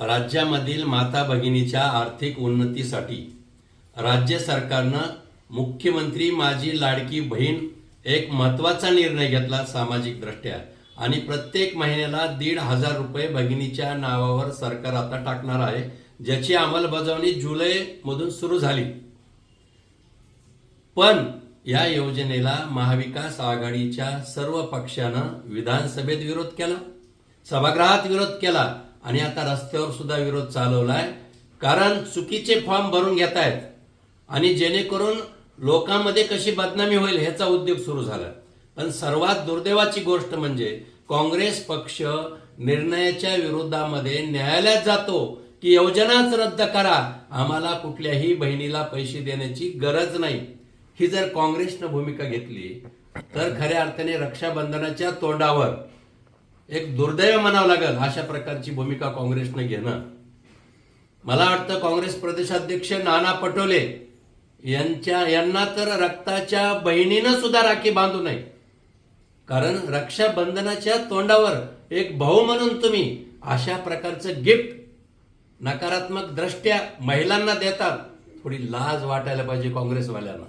राज्यामधील माता भगिनीच्या आर्थिक उन्नतीसाठी राज्य सरकारनं मुख्यमंत्री माझी लाडकी बहीण एक महत्त्वाचा निर्णय घेतला सामाजिक दृष्ट्या. आणि प्रत्येक महिन्याला दीड हजार रुपये भगिनीच्या नावावर सरकार आता टाकणार आहे ज्याची अंमलबजावणी जुलैमधून सुरू झाली. पण या योजनेला महाविकास आघाडीच्या सर्व पक्षानं विधानसभेत विरोध केला सभागृहात विरोध केला आणि आता रस्त्यावर सुद्धा विरोध चालवलाय. कारण चुकीचे फॉर्म भरून घेत आहेत आणि जेणेकरून लोकांमध्ये कशी बदनामी होईल ह्याचा उद्योग सुरू झाला. पण सर्वात दुर्दैवाची गोष्ट म्हणजे काँग्रेस पक्ष निर्णयाच्या विरोधामध्ये न्यायालयात जातो की योजनाच रद्द करा. आम्हाला कुठल्याही बहिणीला पैसे देण्याची गरज नाही. ही जर काँग्रेसनं भूमिका घेतली तर खऱ्या अर्थाने रक्षाबंधनाच्या तोंडावर एक दुर्दैव म्हणावं लागेल अशा प्रकारची भूमिका काँग्रेसनं घेणं. मला वाटतं काँग्रेस प्रदेशाध्यक्ष नाना पटोले यांच्या यांना तर रक्ताच्या बहिणीनं सुद्धा राखी बांधू नये. कारण रक्षाबंधनाच्या तोंडावर एक भाऊ म्हणून तुम्ही अशा प्रकारचं गिफ्ट नकारात्मक दृष्ट्या महिलांना देतात थोडी लाज वाटायला पाहिजे काँग्रेसवाल्यांना.